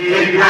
Amen.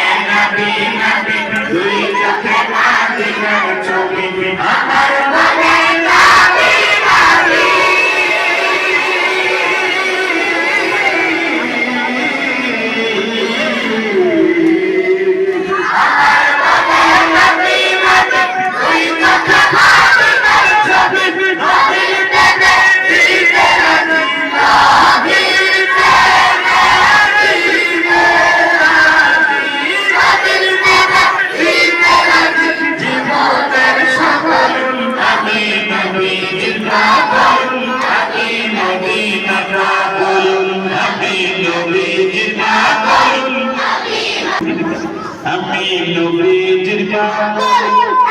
আমি নবীজির পাগল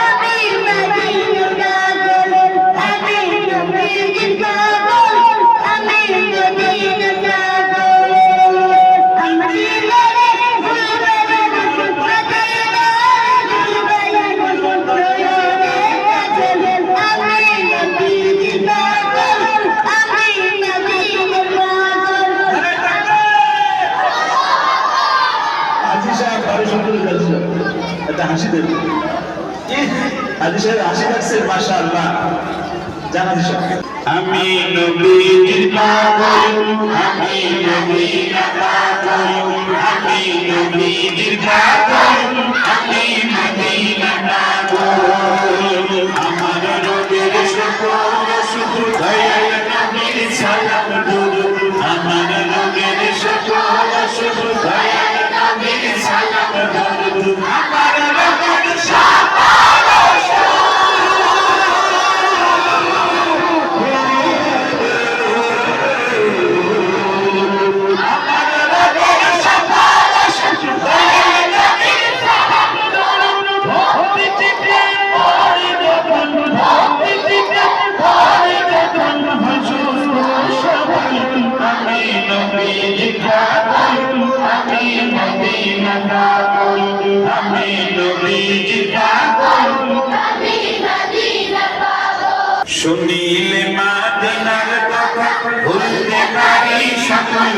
একটা হাসি দেব। হাজি সাহেব হাসি রাখছেন মাসা আল্লাহ আমি নবীর আমি নবীর আমি নবীর ভুলতে পারি সকল